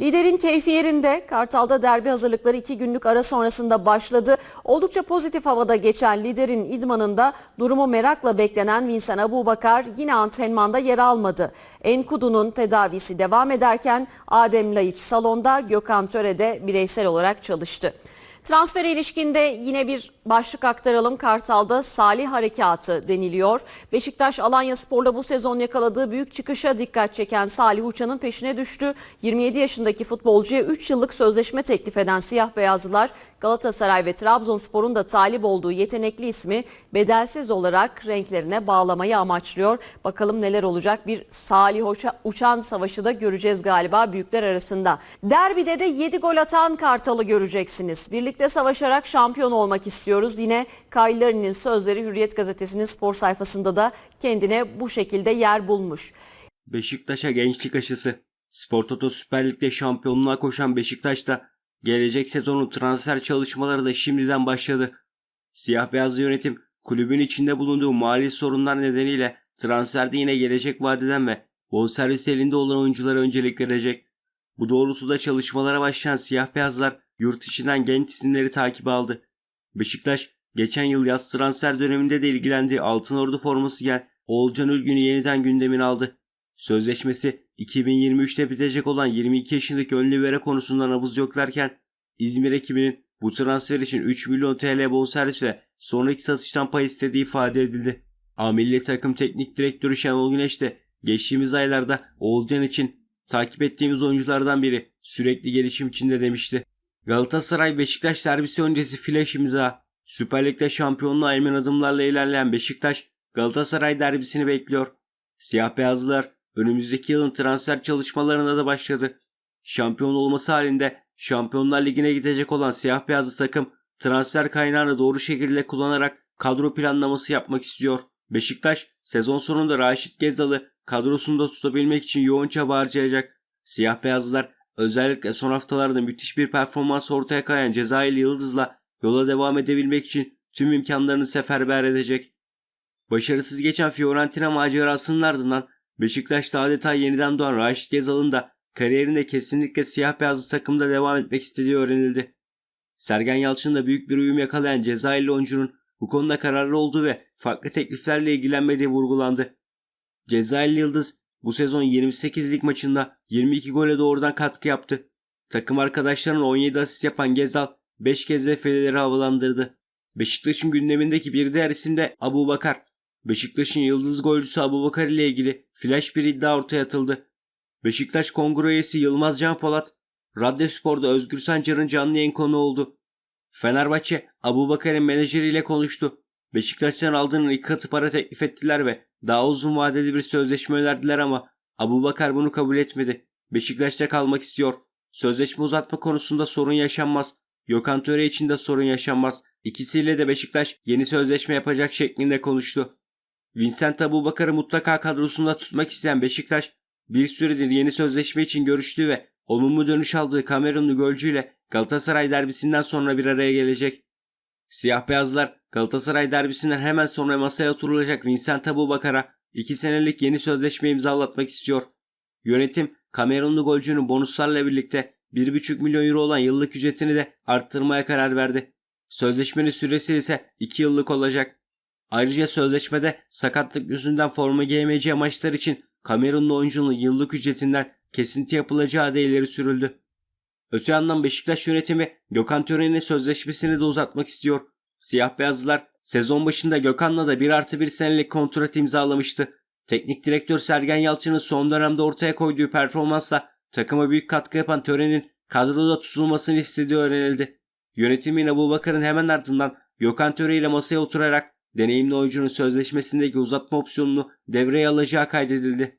Liderin keyfi yerinde Kartal'da derbi hazırlıkları iki günlük ara sonrasında başladı. Oldukça pozitif havada geçen liderin idmanında durumu merakla beklenen Vincent Abubakar yine antrenmanda yer almadı. Enkudu'nun tedavisi devam ederken Adem Laiç salonda Gökhan Töre'de bireysel olarak çalıştı. Transfer ilişkinde yine bir başlık aktaralım. Kartal'da Salih Harekatı deniliyor. Beşiktaş Alanya Spor'la bu sezon yakaladığı büyük çıkışa dikkat çeken Salih Uçan'ın peşine düştü. 27 yaşındaki futbolcuya 3 yıllık sözleşme teklif eden siyah beyazlılar Galatasaray ve Trabzonspor'un da talip olduğu yetenekli ismi bedelsiz olarak renklerine bağlamayı amaçlıyor. Bakalım neler olacak bir Salih Hoca- Uçan savaşı da göreceğiz galiba büyükler arasında. Derbide de 7 gol atan Kartal'ı göreceksiniz. Birlikte savaşarak şampiyon olmak istiyoruz. Yine Kyle Larin'in sözleri Hürriyet Gazetesi'nin spor sayfasında da kendine bu şekilde yer bulmuş. Beşiktaş'a gençlik aşısı. Spor Toto Süper Lig'de şampiyonluğa koşan Beşiktaş'ta gelecek sezonun transfer çalışmaları da şimdiden başladı. Siyah beyazlı yönetim kulübün içinde bulunduğu mali sorunlar nedeniyle transferde yine gelecek vadeden ve bonservis elinde olan oyunculara öncelik verecek. Bu doğrultuda çalışmalara başlayan siyah beyazlar yurt içinden genç isimleri takip aldı. Beşiktaş geçen yıl yaz transfer döneminde de ilgilendiği Altın Ordu forması giyen Oğulcan Ülgün'ü yeniden gündemine aldı. Sözleşmesi 2023'te bitecek olan 22 yaşındaki ön libero konusunda nabız yoklarken İzmir ekibinin bu transfer için 3 milyon TL bonservis ve sonraki satıştan pay istediği ifade edildi. A takım teknik direktörü Şenol Güneş de geçtiğimiz aylarda Oğulcan için takip ettiğimiz oyunculardan biri sürekli gelişim içinde demişti. Galatasaray Beşiktaş derbisi öncesi flash imza. Süper Lig'de şampiyonluğa emin adımlarla ilerleyen Beşiktaş Galatasaray derbisini bekliyor. Siyah beyazlılar önümüzdeki yılın transfer çalışmalarına da başladı. Şampiyon olması halinde Şampiyonlar Ligi'ne gidecek olan siyah beyazlı takım transfer kaynağını doğru şekilde kullanarak kadro planlaması yapmak istiyor. Beşiktaş sezon sonunda Raşit Gezdal'ı kadrosunda tutabilmek için yoğun çaba harcayacak. Siyah beyazlılar özellikle son haftalarda müthiş bir performans ortaya koyan Cezayirli Yıldız'la yola devam edebilmek için tüm imkanlarını seferber edecek. Başarısız geçen Fiorentina macerasının ardından Beşiktaş'ta adeta yeniden doğan Raşit Gezal'ın da kariyerinde kesinlikle siyah beyazlı takımda devam etmek istediği öğrenildi. Sergen Yalçın'la büyük bir uyum yakalayan Cezayirli oyuncunun bu konuda kararlı olduğu ve farklı tekliflerle ilgilenmediği vurgulandı. Cezayirli Yıldız bu sezon 28 lig maçında 22 gole doğrudan katkı yaptı. Takım arkadaşlarının 17 asist yapan Gezal 5 kez de fileleri havalandırdı. Beşiktaş'ın gündemindeki bir diğer isim de Abu Bakar. Beşiktaş'ın yıldız golcüsü Abu Bakar ile ilgili flash bir iddia ortaya atıldı. Beşiktaş kongre üyesi Yılmaz Can Polat, Radyospor'da Özgür Sancar'ın canlı yayın konu oldu. Fenerbahçe, Abu Bakar'ın menajeriyle konuştu. Beşiktaş'tan aldığının iki katı para teklif ettiler ve daha uzun vadeli bir sözleşme önerdiler ama Abu Bakar bunu kabul etmedi. Beşiktaş'ta kalmak istiyor. Sözleşme uzatma konusunda sorun yaşanmaz. Gökhan Töre için de sorun yaşanmaz. İkisiyle de Beşiktaş yeni sözleşme yapacak şeklinde konuştu. Vincent Abu Bakar'ı mutlaka kadrosunda tutmak isteyen Beşiktaş bir süredir yeni sözleşme için görüştüğü ve olumlu dönüş aldığı Kamerunlu golcüyle Galatasaray derbisinden sonra bir araya gelecek. Siyah beyazlar Galatasaray derbisinden hemen sonra masaya oturulacak Vincent Abu Bakar'a 2 senelik yeni sözleşme imzalatmak istiyor. Yönetim Kamerunlu golcünün bonuslarla birlikte 1,5 milyon euro olan yıllık ücretini de arttırmaya karar verdi. Sözleşmenin süresi ise 2 yıllık olacak. Ayrıca sözleşmede sakatlık yüzünden forma giyemeyeceği maçlar için Kamerunlu oyuncunun yıllık ücretinden kesinti yapılacağı da ileri sürüldü. Öte yandan Beşiktaş yönetimi Gökhan Tören'in sözleşmesini de uzatmak istiyor. Siyah beyazlılar sezon başında Gökhan'la da 1 artı 1 senelik kontrat imzalamıştı. Teknik direktör Sergen Yalçın'ın son dönemde ortaya koyduğu performansla takıma büyük katkı yapan Tören'in kadroda tutulmasını istediği öğrenildi. Yönetimin Abu Bakar'ın hemen ardından Gökhan Töre ile masaya oturarak deneyimli oyuncunun sözleşmesindeki uzatma opsiyonunu devreye alacağı kaydedildi.